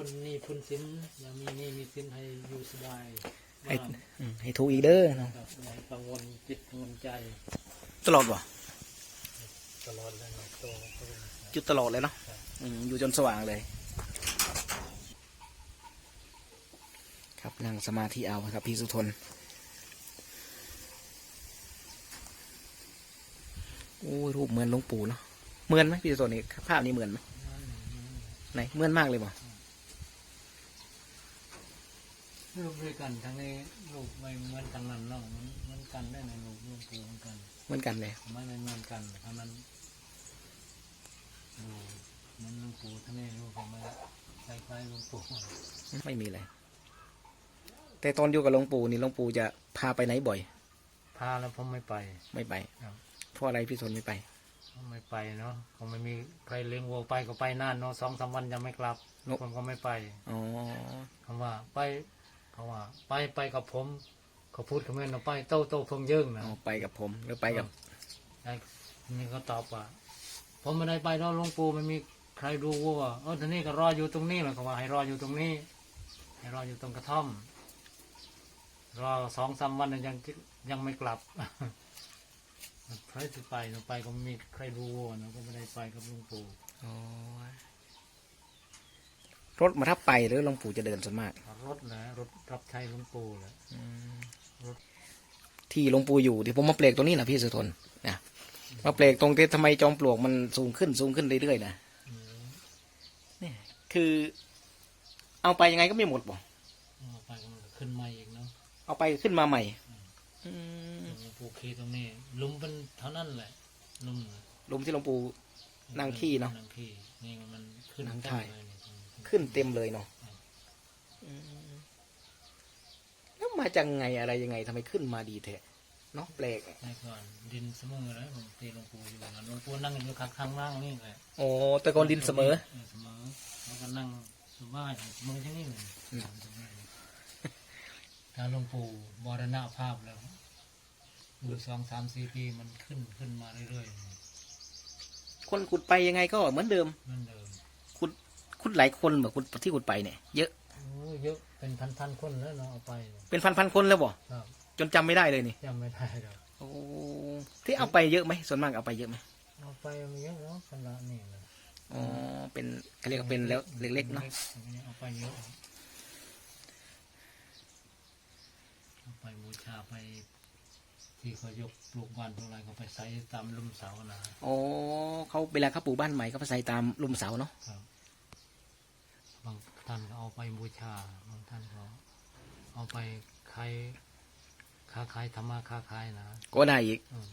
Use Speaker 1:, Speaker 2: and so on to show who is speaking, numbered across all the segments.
Speaker 1: พ้นหนี่พ้นสินอย่ามีหนี่มีสินให้อยู่สบาย
Speaker 2: ให้
Speaker 1: บ้าง
Speaker 2: อืมให้ถูกอีกเด้อเนาะ
Speaker 1: ครับอย่าให้กังวลจิตกังวลใจ
Speaker 2: ตลอดวะ
Speaker 1: ตลอดเลยนะตัวเขาเป็น
Speaker 2: จุดตลอดเลยเนาะ
Speaker 1: ครับ
Speaker 2: อืมอยู่จนสว่างเลย ครับนั่งสมาธิเอาครับพี่สุทนโอ้ยรูปเหมือนหลวงปู่เนาะเหมือนไหมพี่สุทนนี่ภาพนี้เหมือนไหม
Speaker 1: นั่นนี่
Speaker 2: ไหนเหมือนมากเลยบ่
Speaker 1: ลูกด้วยกันทั้งนี้ลูกไม่เหมือนกันนั่นเนาะมันเหมือนกันได้ในลูกลูกปู่เหมือนกัน
Speaker 2: เหมือนกันเลย
Speaker 1: ไม่ไม่เหมือนกันทั้งนั้นดูเหมันหลวงปู่ทั้งนี้ลูกผมไม่คล้ายๆหลวงปู่
Speaker 2: ไม่มีเลยแต่ตอนอยู่กับหลวงปู่นี่หลวงปู่จะพาไปไหนบ่อย
Speaker 1: พาแล้วผมไม่ไป
Speaker 2: ไม่ไป
Speaker 1: ครับ
Speaker 2: เพราะอะไรพี่สุทนไม่ไป
Speaker 1: ผมไม่ไปเนาะคงไม่มีใครเลี้ยงวัวไปก็ไปนานเนาะสองสามวันยังไม่กลับ
Speaker 2: นก
Speaker 1: ผมก็ไม่ไป
Speaker 2: อ๋อ
Speaker 1: คำว่าไป เขาว่า ไปไปกับผมเขาพูดคำนั้นไปโต้โต้เพิ่งเยิ่งนะ
Speaker 2: เอาไปกับผมหรือไปกับ
Speaker 1: ไอ้นี่ก็ตอบว่า ผมไม่ได้ไปแล้วหลวงปู่ไม่มีใครดูวัวเออทีนี้ก็รออยู่ตรงนี้แหละเขาว่าให้รออยู่ตรงนี้ ให้รออยู่ตรงกระท่อม รอสองสามวันน่ะยังยังไม่กลับ ใครจะไปเนาะไปก็ไม่มีใครดูวัวเนาะก็ไม่ได้ไปกับหลวงปู่
Speaker 2: อ๋อ รถมาทับไปหรือหลวงปู่จะเดินส่วนมาก
Speaker 1: รถนะรถรับใช้หลวงปู่แหละรถ
Speaker 2: ที่หลวงปู่อยู่ที่ผมมาเปลกตรงนี้นะพี่สุทนนะมาเปลกตรงที่ทำไมจอมปลวกมันสูงขึ้นสูงขึ้นเรื่อยๆนะ
Speaker 1: อืม
Speaker 2: เนี่ยคือ เอาไปยังไงก็ไม่หมดบ่
Speaker 1: เอาไปก็มันก็ขึ้นมาอีกเนาะ
Speaker 2: เอาไปขึ้นมาใหม่อืม
Speaker 1: หลวงปู่คีตรงนี้หลุมเป็นเท่านั้นแหละหลุมน่ะ
Speaker 2: หลุมที่หลวงปู่นั่งขี้เนาะ
Speaker 1: นั่งขี้นี่มันขึ้น
Speaker 2: นั่ง
Speaker 1: เต็ม
Speaker 2: ถ่าย
Speaker 1: เลยนี่
Speaker 2: ขึ้นเต็มเลยเนาะอืมแล้วมาจากไงอะไรยังไงทำไมขึ้นมาดีแท้เนาะแปลก
Speaker 1: แต่ก่อนดินเสมอเลยผมตีหลวงปู่อยู่นะหลวงปู่นั่งอยู่ข้างข้างล่างนี่แหละ
Speaker 2: โอ้แต่ก่อนดินเสมอ
Speaker 1: เสมอแล้วก็นั่งสบายเสมอที่นี่เลย
Speaker 2: อืม
Speaker 1: ถ้าหลวงปู่บรณภาพแล้วอยู่สองสามสี่ปีมันขึ้นขึ้นมาเรื่อยๆ
Speaker 2: คนขุดไปยังไงก็เหมือนเดิม
Speaker 1: เหมือนเดิม
Speaker 2: ขุดขุดหลายคนแบบขุดที่ขุดไปเนี่ยเยอะ
Speaker 1: โอ้เยอะเป็นพันพันๆคนแล้วเนาะเอาไปเนี่ย
Speaker 2: เป็นพันพันๆคนแล้วบ่
Speaker 1: ครับ
Speaker 2: จนจำไม่ได้เลยนี่
Speaker 1: จำไม่ได้หรอก
Speaker 2: โอ้ที่เอาไปเยอะไหมส่วนมากเอาไปเยอะไหม
Speaker 1: เอาไปมันเยอะเนาะขนาดนี้เลย
Speaker 2: อ๋อเป็นเขาเรียกว่าเป็นแล้วเล็กๆเนาะ
Speaker 1: เอาไปเยอะเอาไปบูชาไป ที่เขายกปลูกบ้านปลูกอะไรเขาไปใส่ตามลุมเสานะ
Speaker 2: อ๋อเขาเวลาเขาปลูกบ้านใหม่เขาไปใส่ตามลุมเสาเนาะ
Speaker 1: ครับบางท่านก็เอาไปบูชา บางท่านก็เอาไปขายค้าขายธรรมาค้าขายนะ
Speaker 2: ก็ได้อีก
Speaker 1: อืม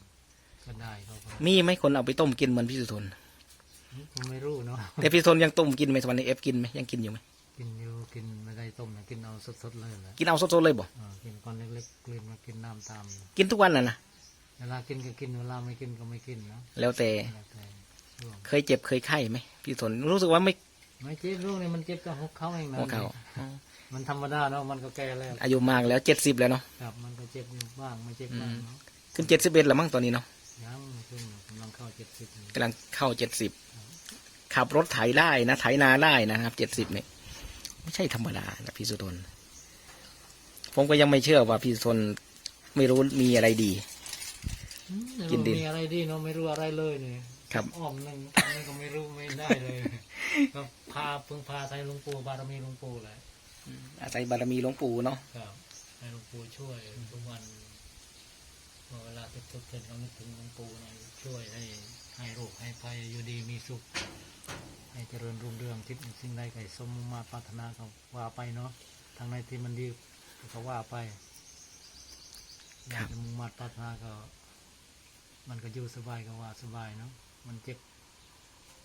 Speaker 1: ก็ได้เขาก็
Speaker 2: มีไหมคนเอาไปต้มกินเหมือนพี่สุทน
Speaker 1: ผมไม่รู้เนาะ
Speaker 2: แต่พี่สุทนยังต้มกินไหมสวันนี้เอฟกินไหมยังกินอยู่ไหม
Speaker 1: กินอยู่กินไม่ได้ต้มนะกินเอาสดๆเลยแหละ
Speaker 2: กินเอาสดๆเลยบ่
Speaker 1: อ่ากินก้อนเล็กๆกลืนมากินน้ำตาม
Speaker 2: กินทุกวันน่ะนะ
Speaker 1: เวลากินก็กินเวลาไม่กินก็ไม่กินเนาะ
Speaker 2: แล้วแต่
Speaker 1: แล้วแต่ช่วง
Speaker 2: เคยเจ็บเคยไข้ไหมพี่สุทนรู้สึกว่าไม่
Speaker 1: ไม่เจ็บลูกนี่มันเจ็บกับหัวเขาเองนะ
Speaker 2: หัวเข่าอ๋อ
Speaker 1: มันธรรมดาเนาะมันก็แก่แล้ว
Speaker 2: อายุมากแล้วเจ็ดสิบแล้วเนาะ
Speaker 1: ครับมันก็เจ็บอยู่บ้างไม่เจ็บบ้างเนาะ
Speaker 2: ขึ้นเจ็ดสิบเอ็ดแล้วมั้งตอนนี้เนาะ
Speaker 1: ยังขึ้นกำลังเข้าเจ็ดสิบ
Speaker 2: กำลังเข้าเจ็ดสิบขับรถไถได้นะไถนาได้นะครับเจ็ดสิบเนี่ยไม่ใช่ธรรมดานะพี่สุทนผมก็ยังไม่เชื่อว่าพี่สุทนไม่รู้มีอะไรดี กินดิน
Speaker 1: มีอะไรดีเนาะไม่รู้อะไรเลยเนี่ย
Speaker 2: ครับ
Speaker 1: อ้อมนั่งนั่งก็ไม่รู้ไม่ได้เลย ก็พาเพิ่งพาใส่หลวงปู่บารมีหลวงปู่แหละ
Speaker 2: อาศัยบารมีหลวงปู่เนาะ
Speaker 1: ครับให้หลวงปู่ช่วยทุกวันพอเวลาทุกทุกๆเดือนเรานึกถึงหลวงปู่หน่อยช่วยให้ให้โรคให้ภัยอยู่ดีมีสุข ให้เจริญรุ่งเรืองคิดสิ่งใดไก่สมมุ่งมาตรปรารถนาก็ว่าไปเนาะทางในที่มันดีก็ว่าไปอยากจะมุ่งมาตรปรารถนาก็ มันก็อยู่สบายก็ว่าสบายเนาะ มันเจ็บ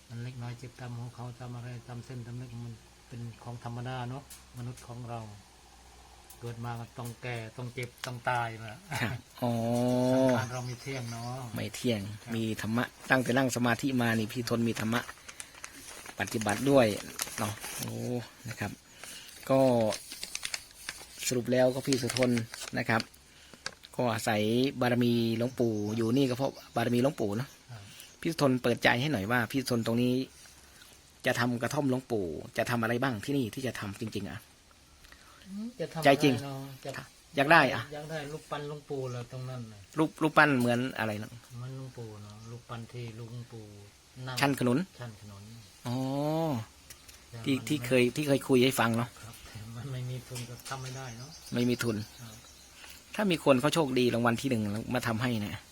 Speaker 1: มันเล็กน้อยเจ็บตามหัวเขาตามอะไรตามเส้นตามเล็กมันเป็นของธรรมดาเนาะมนุษย์ของเรา เกิดมาก็ต้องแก่ต้องเจ็บต้องตายแหละ
Speaker 2: ครับอ๋อ
Speaker 1: สังขารเราไม่เที่ยงเนาะ
Speaker 2: ไม่เที่ยง มีธรรมะ ตั้งแต่นั่งสมาธิมานี่พี่ทนมีธรรมะ ปฏิบัติด้วยเนาะโอ้นะครับ ก็สรุปแล้วก็พี่สุทนนะครับ ก็อาศัยบารมีหลวงปู่อยู่นี่ก็เพราะบารมีหลวงปู่เนาะ
Speaker 1: ครับ
Speaker 2: พี่สุทนเปิดใจให้หน่อยว่าพี่สุทนตรงนี้ จะทำกระท่อมหลวงปู่ จะทำอะไรบ้างที่นี่ที่จะทำจริง ๆ อะ
Speaker 1: จะทำ
Speaker 2: ใจจริง
Speaker 1: อะไเนาะจะ
Speaker 2: อยากได้อะ
Speaker 1: อยากได้ลูกปั้นหลุงปู่แล้วตรงนั้นน่ะ
Speaker 2: รูปรูปปั้นเหมือนอะไรนะ
Speaker 1: มันหลุงปู่เนาะลูกปั้นที่ลุงปู่นั่ง
Speaker 2: ชั้นขนุน
Speaker 1: ชั้นขนน
Speaker 2: อ๋อ
Speaker 1: แต่
Speaker 2: ที่
Speaker 1: มัน
Speaker 2: ที่
Speaker 1: ไม่
Speaker 2: เคยที่เคยคุยให้ฟังเนาะ
Speaker 1: ครับแต่มันไม่มีทุนก็ทำไม่ได้เนาะ
Speaker 2: ไม่มีทุน
Speaker 1: ครับ
Speaker 2: ถ้ามีคนเขาโชคดีรางวัลที่หนึ่งแล้วมาทำให้เนี่ย
Speaker 1: โอ้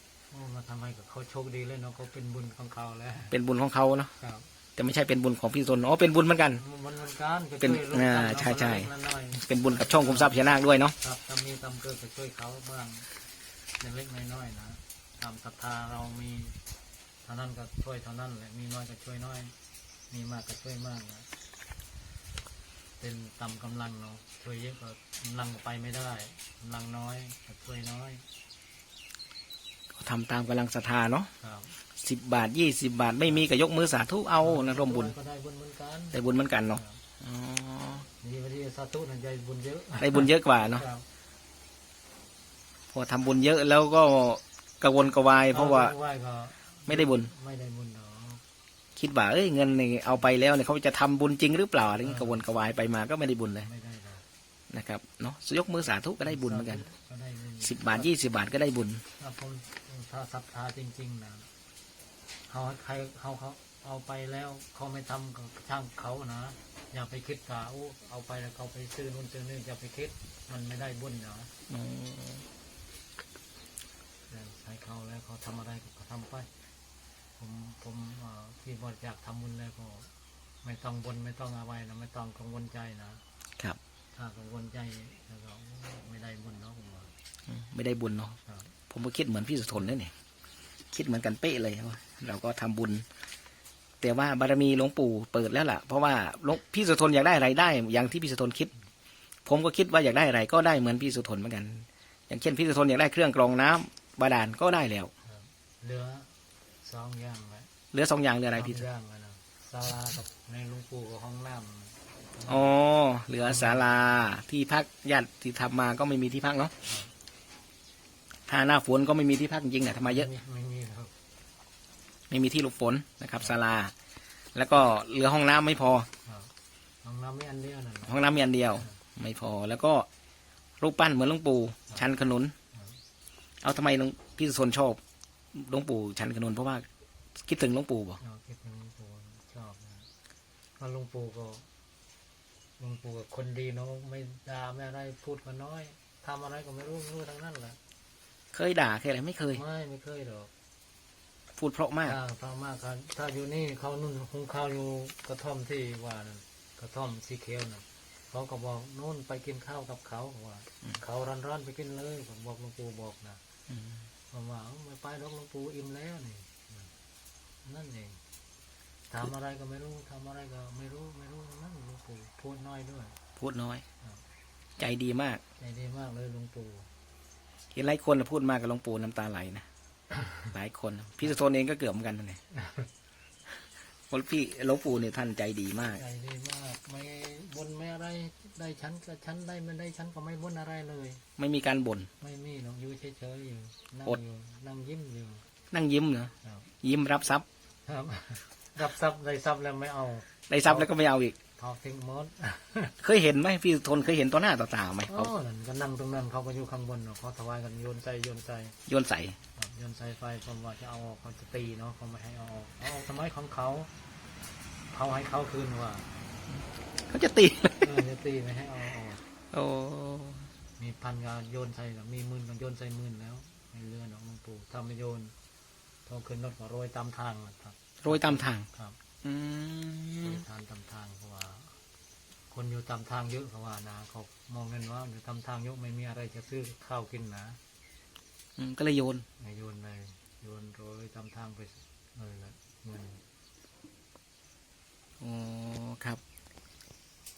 Speaker 1: มาทำให้กับเขาโชคดีเลยเนาะเขาเป็นบุญของเขาแล้ว
Speaker 2: เป็นบุญของเขาเนาะ
Speaker 1: ครับ
Speaker 2: แต่ไม่ใช่เป็นบุญของพี่ตนอ๋อเป็นบุญเหมือนกัน
Speaker 1: มันมันการก็
Speaker 2: เป็น
Speaker 1: ช่วยลูก
Speaker 2: อ่า
Speaker 1: กัน
Speaker 2: ใช่ใช่
Speaker 1: เอาคนละเล็กละน้อย
Speaker 2: เป็นบุญกับช่องคุมทรัพย์พญานาคด้วยเนาะ
Speaker 1: ครับถ้ามีตำเกิดก็ช่วยเขาบ้างเล็กๆน้อยๆนะตามศรัทธาเรามีเท่านั้นก็ช่วยเท่านั้นแหละมีน้อยก็ช่วยน้อย มีมากก็ช่วยมากนะเป็นตามกำลังเนาะช่วยเยอะก็กำลังก็ไปไม่ได้กำลังน้อยก็ช่วยน้อย
Speaker 2: ทำตามกำลังศรัทธาเนาะ
Speaker 1: ครับ
Speaker 2: สิบบาทยี่สิบาท ไม่มีก็ยกมือสาธุเอานะร่วมบุญ
Speaker 1: ก็ได้บุญเหมือนกัน
Speaker 2: ได้บุญเหมือนกันเนาะ
Speaker 1: ครับ
Speaker 2: อ๋อ
Speaker 1: นี่วันที่สาธุนั่นใจบุญเยอะ
Speaker 2: ได้บุญเยอะกว่าเนาะ
Speaker 1: ครับ
Speaker 2: พอทำบุญเยอะแล้วก็กระวนกระวาย เพราะว่า
Speaker 1: ไหว้ก็
Speaker 2: ไม่ได้บุญ
Speaker 1: ไม่ได้บุญเนาะ
Speaker 2: คิดว่าเอ้ยเงินนี่เอาไปแล้วเนี่ยเขาจะทำบุญจริงหรือเปล่าอะไรเงี้ยกระวนกระวายไปมาก็ไม่ได้บุญเลย
Speaker 1: ไม่ได้หรอก
Speaker 2: นะครับเนาะยกมือสาธุก็ได้บุญเหมือนกัน
Speaker 1: ก็ได้บุญ
Speaker 2: สิบบาทยี่สิบาทก็ได้บุญ
Speaker 1: ถ้าผมถ้าศรัทธาจริง ๆนะเขาใครเขาเขาเอาไปแล้วเขาไม่ทำกับช่างเขานะอย่าไปคิดว่าโอ้เอาไปแล้วเขาไปซื้อนู่นซื้อนี่อย่าไปคิด มันไม่ได้บุญเนาะแต่ให้เขาแล้วเขาทำอะไรก็เขาทำไป ผมผมเอ่อที่บริจาคทำบุญแล้วก็ ไม่ต้องบนไม่ต้องอะไรนะไม่ต้องกังวลใจนะครับ ถ้ากังวลใจแล้วก็ไม่ได้บุญเนาะผมว่า
Speaker 2: อืมไม่ได้บุญเนาะ
Speaker 1: ครับ
Speaker 2: ผมก็คิดเหมือนพี่สุทนนั่นเนี่ยคิดเหมือนกันเป๊ะเลยว่าเราก็ทำบุญ แต่ว่าบารมีหลวงปู่เปิดแล้วล่ะ เพราะว่าหลวงพี่สุทนอยากได้อะไรได้ อย่างที่พี่สุทนคิด ผมก็คิดว่าอยากได้อะไรก็ได้เหมือนพี่สุทนเหมือนกัน อย่างเช่นพี่สุทนอยากได้เครื่องกรองน้ำบาดาลก็ได้แล้ว
Speaker 1: ครับเหลือสองอย่างแหละ
Speaker 2: เหลือสองอย่างเหลืออะไรพี่
Speaker 1: สองอย่างแล้วนะศาลากับในหลุงปู่กับห้องน้ำ
Speaker 2: อ๋อ เหลือศาลาที่พักญาติที่ทำมาก็ไม่มีที่พักเนาะถ้าหน้าฝนก็ไม่มีที่พักจริงๆนะทำมาเยอะ
Speaker 1: ไม่ไม่มีครับ
Speaker 2: ไม่มีที่หลบฝนนะครับศาลา แล้วก็เหลือห้องน้ำไม่พอ
Speaker 1: ครับห้องน้ำไม่อันเดียวนั่นแหละ
Speaker 2: ห้องน้ำมีอันเดียว ไม่พอ แล้วก็รูปปั้นเหมือนหลวงปู่ชันขนุน เอาทำไมหลวงพี่สุทนชอบหลวงปู่ชันขนุนเพราะว่าคิดถึงหลวงปู่บ่
Speaker 1: เราคิดถึงหลวงปู่ชอบนะเพราะหลวงปู่ก็ หลวงปู่ก็คนดีเนาะไม่ด่าไม่อะไรพูดก็น้อยทำอะไรก็ไม่รู้ไม่รู้ทั้งนั้นแหละ
Speaker 2: เคยด่าเคยอะไรไม่เคย
Speaker 1: ไม่ไม่เคยหรอก
Speaker 2: พูดเพราะมาก
Speaker 1: ถ้าฟังมากครับ ถ้าอยู่นี่เขานุ่นคงข้าวอยู่กระท่อมที่ว่านั่นกระท่อมสีเขียวน่ะเขาก็บอกนู่นไปกินข้าวกับเขาว่า เขาร้อนๆไปกินเลยผมบอกหลวงปู่บอกนะ
Speaker 2: อืม
Speaker 1: ผมว่าเอ้าไม่ไปหรอกหลวงปู่อิ่มแล้วนี่นั่นเอง ทำอะไรก็ไม่รู้ทำอะไรก็ไม่รู้ไม่รู้นั่นหลวงปู่พูดน้อยด้วย
Speaker 2: พูดน้อย
Speaker 1: ครับ
Speaker 2: ใจดีมาก
Speaker 1: ใจดีมากเลยหลวงปู่
Speaker 2: เห็นหลายคนน่ะพูดมากกับหลวงปู่น้ำตาไหลนะหลายคนพี่สุทนเองก็เกือบเหมือนกันนั่นแหละเพราะพี่หลวงปู่เนี่ยท่านใจดีมาก
Speaker 1: ใจดีมากไม่บนไม่อะไรได้ชั้นก็ชั้นได้ไม่ได้ชั้นก็ไม่บนอะไรเลย
Speaker 2: ไม่มีการบ่น
Speaker 1: ไม่มีหรอกอยู่เฉยๆอยู่นั่ง
Speaker 2: อด
Speaker 1: อยู่นั่งยิ้มอยู่
Speaker 2: นั่งยิ้มเนาะ
Speaker 1: ครับ
Speaker 2: ยิ้มรับทรัพย์
Speaker 1: ครับ รับทรัพย์ได้ทรัพย์แล้วไม่เอา
Speaker 2: ได้ทรัพย์แล้วก็ไม่เอาอีก
Speaker 1: ทอทิ้งหมด
Speaker 2: เคยเห็นไหมพี่สุทนเคยเห็นต่อหน้าต่อตาไหม
Speaker 1: โอ้
Speaker 2: เขา
Speaker 1: นั่นก็นั่งตรงนั้นเขาก็อยู่ข้างบนเนาะเขาถวายกันโยนใจโยนใจ
Speaker 2: โยนใส่
Speaker 1: ครับโยนสายไฟผมว่าจะเอาออกเขาจะตีเนาะเขาไม่ให้เอาออกเอาออกทำไมของเขาเขาให้เขาคืนว่า
Speaker 2: เขาจะตี
Speaker 1: เออจะตีไม่ให้เอาออก
Speaker 2: โอ้
Speaker 1: มีพันก็โยนใส่แล้วมีหมื่นก็โยนใส่หมื่นแล้วไม่เลื่อนออกหลวงปู่ถ้าไม่โยนโทรขึ้นรถก็โรยตามทางอะครับ
Speaker 2: โรยตามทาง
Speaker 1: ครับ
Speaker 2: อื
Speaker 1: โร
Speaker 2: ม
Speaker 1: ยทานตามทางเพราะว่า คนอยู่ตามทางเยอะเขาว่านะเขามองเงินว่าอยู่ตามทางเยอะไม่มีอะไรจะซื้อข้าวกินนะ
Speaker 2: อืมก็เลยโยน
Speaker 1: ไม่โยนเลยโยนโรยตามทางไปเลยละเงิน
Speaker 2: อ๋อครับ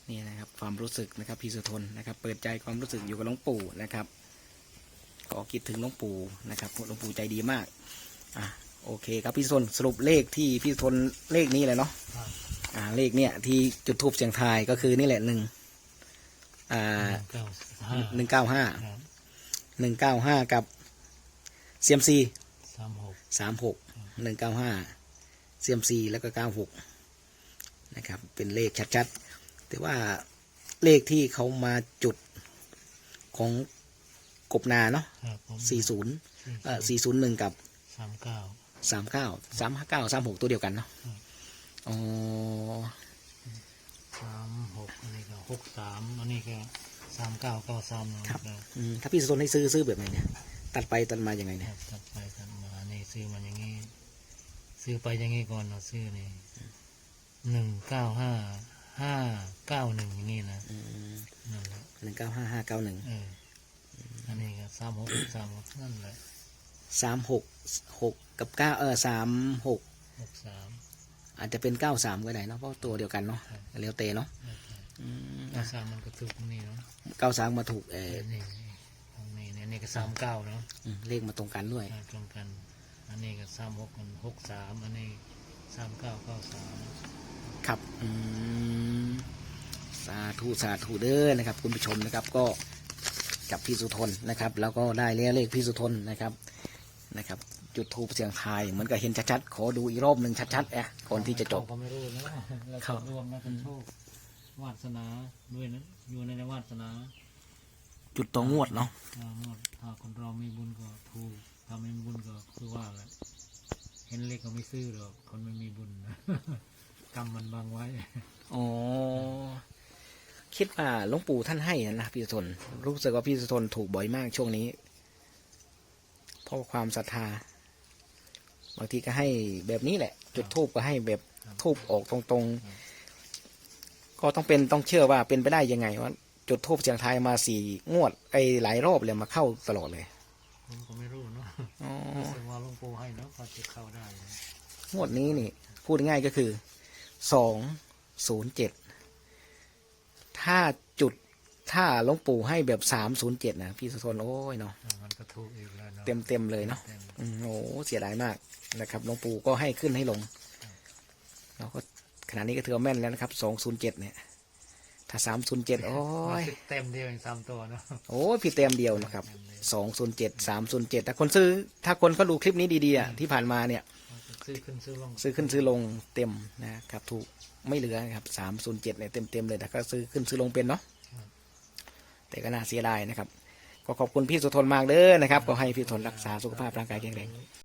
Speaker 2: นี่นะครับ ความรู้สึกนะครับพี่สุทนนะครับ เปิดใจความรู้สึกอยู่กับหลวงปู่นะครับก็คิดถึงหลวงปู่นะครับหลวงปู่ใจดีมาก อะ โอเคครับพี่สุทนสรุปเลขที่พี่สุทนเลขนี้เลยเนาะ
Speaker 1: ครับ
Speaker 2: อ่าเลขเนี่ยที่จุดทูบเสียงทายก็คือนี่แหละหนึ่งอ่า
Speaker 1: เก้าห้า
Speaker 2: หนึ่งเก้าห้า
Speaker 1: ครับ
Speaker 2: หนึ่งเก้าห้ากับเซียมซี
Speaker 1: สามหก
Speaker 2: สามหกหนึ่งเก้าห้าเซียมซีแล้วก็เก้าหกนะครับ เป็นเลขชัดๆ แต่ว่าเลขที่เขามาจุดของกบนาเนาะ
Speaker 1: ครับผม
Speaker 2: 40เอ่อ401กับ
Speaker 1: สามเก้า
Speaker 2: 39 359 36ตัวเดียวกันเนาะ
Speaker 1: ครับ
Speaker 2: อ๋อ
Speaker 1: สามหกอันนี้ก็หกสามอันนี้ก็สามเก้าเก้าสามนะครับ
Speaker 2: อืมถ้าพี่สุทนให้ซื้อซื้อแบบไหนเนี่ย ตัดไปตัดมาอย่างไง
Speaker 1: ค
Speaker 2: เนี่ย
Speaker 1: รับตัดไปตัดมาอันนี้ซื้อมาอย่างนี้ ซื้อไปอย่างนี้ก่อนเนาะซื้อนี่หนึ่งเก้าห้าห้าเก้าหนึ่งอย่างนี้นะ
Speaker 2: อืม
Speaker 1: นั่นแหละ
Speaker 2: หนึ่งเก้าห้าห้าเก้าหนึ่ง
Speaker 1: เอออันนี้ก็สามหกสามหกนั่นแหละ
Speaker 2: สามหกหกกับเก้าเออสามหก
Speaker 1: หกสาม
Speaker 2: อาจจะเป็นเก้าสามก็ได้เนาะเพราะตัวเดียวกันเนาะ
Speaker 1: ครับ
Speaker 2: เรียวเตเนาะ
Speaker 1: แล้วแต่
Speaker 2: อืม
Speaker 1: เก้าสามมันก็ถูกตรงนี้เนาะ
Speaker 2: เก้าสามมาถูกเอ
Speaker 1: เอ
Speaker 2: อ
Speaker 1: อนี่ตรงนี้เนี่ยอันนี่ก็สามเก้าเนาะ
Speaker 2: อืมเลขมาตรงกันด้วย
Speaker 1: อ่าตรงกัน อันนี้ก็สามหกมันหกสามอันนี้สามเก้าเก้าสาม
Speaker 2: ครับอืมสาธุสาธุเด้อนะครับ คุณผู้ชมนะครับก็กับพี่สุทนนะครับ แล้วก็ได้แล้วเลขพี่สุทนนะครับ นะครับ จุดทูปเสียงทายเหมือนกับเห็นชัดๆขอดูอีกรอบหนึ่งชัดๆเอะก่อนที่จะจบ
Speaker 1: ก็ไม่รู้นะแล้ว
Speaker 2: ครั
Speaker 1: ก็
Speaker 2: บ
Speaker 1: รวมแล้วเป็นโชควาสนาด้วยนะอยู่ในวาสนา
Speaker 2: จุดตัวงวดเนาะ
Speaker 1: อ่าหมดถ้าคนเรามีบุญก็ถูกถ้าไม่มีบุญก็คือว่าแหละเห็นเล็กก็ไม่ซื้อหรอกคนไม่มีบุญนะ กรรมมันบังไว้
Speaker 2: อ๋อคิดว่าหลวงปู่ท่านให้นะพี่สุทนรู้สึกว่าพี่สุทนถูกบ่อยมากช่วงนี้เพ ราะความศรัทธาบางทีก็ให้แบบนี้แหละ จุดทูบก็ให้แบบทูบออกตรงๆ ก็ต้องเป็นต้องเชื่อว่าเป็นไปได้ยังไงว่าจุดทูบเสียงทายมาสี่งวด ไอ้หลายรอบเลยมาเข้าตลอดเลย
Speaker 1: ผมก็ไม่รู้เนาะ
Speaker 2: อ๋อ
Speaker 1: รู้สึกว่าหลวงปู่ให้เนาะก็จะเข้าได้นะ
Speaker 2: งวดนี้นี่ พูดง่ายๆก็คือสองศูนย์เจ็ดถ้าจุด ถ้าหลวงปู่ให้แบบสามศูนย์เจ็ดนะพี่สุทนโอ้ยเนาะ
Speaker 1: อ่ามันก็ถูกอีกแล้วเนาะ
Speaker 2: เต็มเต็มๆเลยเนาะ
Speaker 1: ต็ม
Speaker 2: อืมโอ้เสียดายมากนะครับหลวงปู่ก็ให้ขึ้นให้ลงเราก็ขณะนี้ก็ถือว่าแม่นแล้วนะครับสองศูนย์เจ็ดเนี่ย ถ้าสามศูนย์เจ็ดโอ้ย
Speaker 1: เต็มเดียวเองสามตัวเนาะ
Speaker 2: โอ้ยพี่เต็มเดียวนะครับสองศูนย์เจ็ดสามศูนย์เจ็ดถ้าคนซื้อ ถ้าคนเขาดูคลิปนี้ดีๆอะที่ผ่านมาเนี่ย
Speaker 1: ซื้อขึ้นซื้อลง
Speaker 2: ซื้อขึ้นซื้อลงเต็มนะครับถูกไม่เหลือนะครับสามศูนย์เจ็ดเนี่ยเต็มเต็มๆเลยแต่ก็ซื้อขึ้นซื้อลงเป็นเนาะ แต่ก็น่าเสียดายนะครับ ก็ขอบคุณพี่สุทนมากเด้อนะครับ ก็ให้พี่สุทนรักษาสุขภาพร่างกายแข็งแรง